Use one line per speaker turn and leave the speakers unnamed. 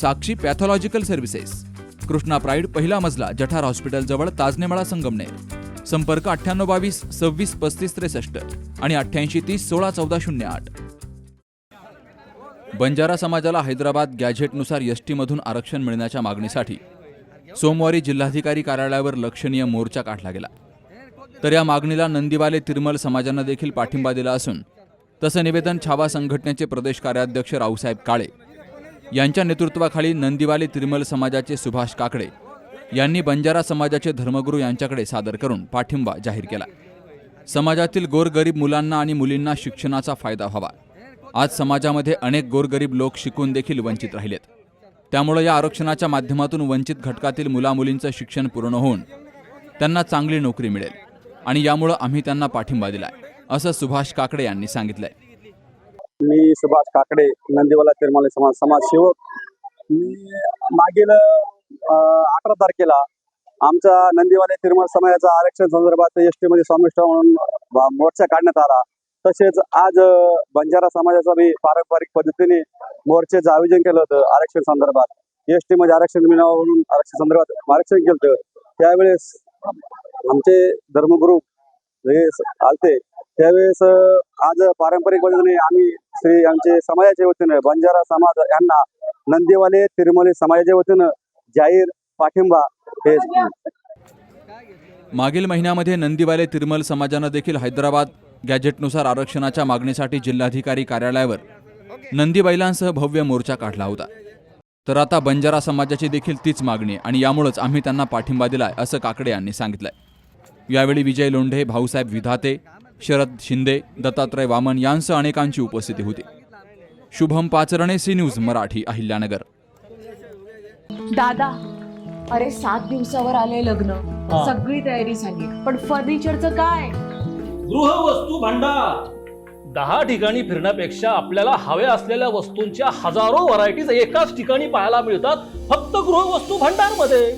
Sakshi pathological services. Krishna pride पहिला मजला जठार हॉस्पिटलजवळ ताजनेमाळा संगमनेर. संपर्क अठ्ठ्याण्णव बावीस सव्वीस पस्तीस त्रेसष्ट आणि अठ्ठ्याऐंशी तीस सोळा चौदा शून्य आठ. बंजारा समाजाला हैदराबाद गॅझेटनुसार एस टीमधून आरक्षण मिळण्याच्या मागणीसाठी सोमवारी जिल्हाधिकारी कार्यालयावर लक्षणीय मोर्चा काढला गेला. तर या मागणीला नंदीवाले तिरमल समाजानं देखील पाठिंबा दिला असून तसं निवेदन छावा संघटनेचे प्रदेश कार्याध्यक्ष रावसाहेब काळे यांच्या नेतृत्वाखाली नंदिवाली तिरमल समाजाचे सुभाष काकडे यांनी बंजारा समाजाचे धर्मगुरू यांच्याकडे सादर करून पाठिंबा जाहीर केला. समाजातील गोरगरीब मुलांना आणि मुलींना शिक्षणाचा फायदा व्हावा. आज समाजामध्ये अनेक गोरगरीब लोक शिकून देखील वंचित राहिलेत. त्यामुळे या आरक्षणाच्या माध्यमातून वंचित घटकातील मुलामुलींचं शिक्षण पूर्ण होऊन त्यांना चांगली नोकरी मिळेल आणि यामुळं आम्ही त्यांना पाठिंबा दिलाय असं सुभाष काकडे यांनी सांगितलंय.
मी सुभाष काकडे नंदीवाला तिरमाले समाज समाजसेवक मी मागील अकरा तारखेला आमचा नंदीवाले तिरमल समाजाचा आरक्षण संदर्भात एसमध्ये स्वामिष्ठ म्हणून मोर्चा काढण्यात आला. तसेच आज बंजारा समाजाचा मी पारंपरिक पद्धतीने मोर्चाचं आयोजन केलं होतं आरक्षण संदर्भात. एसमध्ये आरक्षण मिळावं म्हणून आरक्षण संदर्भात आरक्षण केलं होतं. त्यावेळेस आमचे धर्मगुरू हे आलते. त्यावेळेस आज पारंपरिक पद्धतीने आम्ही श्री आमचे समाजाच्या वतीनं बंजारा समाज यांना नंदीवाले तिरुमले समाजाच्या वतीनं जाहीर पाठिंबा हे
मागील महिन्यामध्ये नंदीवाले तिरमल समाजानं देखील हैदराबाद गॅजेटनुसार आरक्षणाच्या मागणीसाठी जिल्हाधिकारी कार्यालयावर नंदीबैलांसह भव्य मोर्चा काढला होता. तर आता बंजारा समाजाची देखील तीच मागणी आणि यामुळेच आम्ही त्यांना पाठिंबा दिलाय असं काकडे यांनी सांगितलंय. यावेळी विजय लोंढे भाऊसाहेब विधाते शरद शिंदे दत्तात्रय वामन यांसह अनेकांची उपस्थिती होती. Shubham Pacharne C news Marathi Ahilyanagar.
दादा अरे सात दिवसावर आले लग्न. सगळी तयारी झाली पण फर्निचरचं काय?
गृहवस्तू भांडार. दहा ठिकाणी फिरण्यापेक्षा आपल्याला हव्या असलेल्या वस्तूंच्या हजारो व्हरायटीज एकाच ठिकाणी पाहायला मिळतात फक्त गृहवस्तू भांडारमध्ये